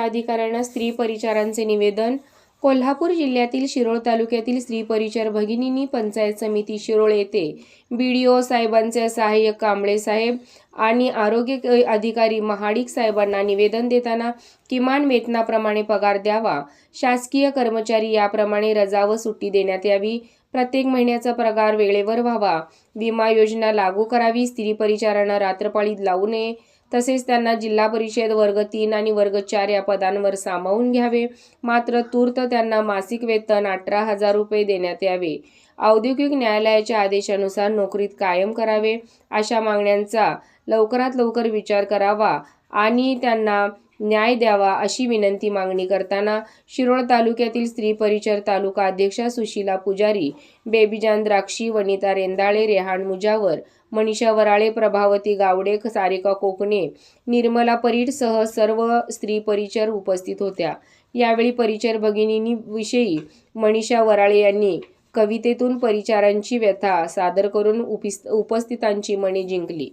अधिकाऱ्यांना स्त्री परिचारांचे निवेदन. कोल्हापूर जिल्ह्यातील शिरोळ तालुक्यातील स्त्री परिचार भगिनींनी पंचायत समिती शिरोळ येथे बीडीओ साहेबांचे सहाय्यक कांबळे साहेब आणि आरोग्य अधिकारी महाडिक साहेबांना निवेदन देताना किमान वेतनाप्रमाणे पगार द्यावा. शासकीय कर्मचारी याप्रमाणे रजा व सुट्टी देण्यात यावी. प्रत्येक महिन्याचा पगार वेळेवर व्हावा. विमा योजना लागू करावी स्त्री परिचारांना रात्रपाळीत लावू नये. तसेच त्यांना जिल्हा परिषद वर्ग तीन आणि वर्ग चार या पदांवर सामावून घ्यावे. मात्र तूर्त त्यांना मासिक वेतन अठरा हजार रुपये देण्यात यावे. औद्योगिक न्यायालयाच्या आदेशानुसार नोकरीत कायम करावे. अशा मागण्यांचा लवकरात लवकर विचार करावा आणि त्यांना न्याय द्यावा अशी विनंती मागणी करताना शिरोळ तालुक्यातील स्त्री परिचर तालुका अध्यक्षा सुशीला पुजारी बेबीजान द्राक्षी वनिता रेंदाळे रेहान मुजावर मनीषा वराळे प्रभावती गावडे सारिका कोकणे निर्मला परीटसह सर्व स्त्री परिचर उपस्थित होत्या. यावेळी परिचर भगिनींविषयी मनीषा वराळे यांनी कवितेतून परिचारांची व्यथा सादर करून उपिस- उपस्थितांची मने जिंकली.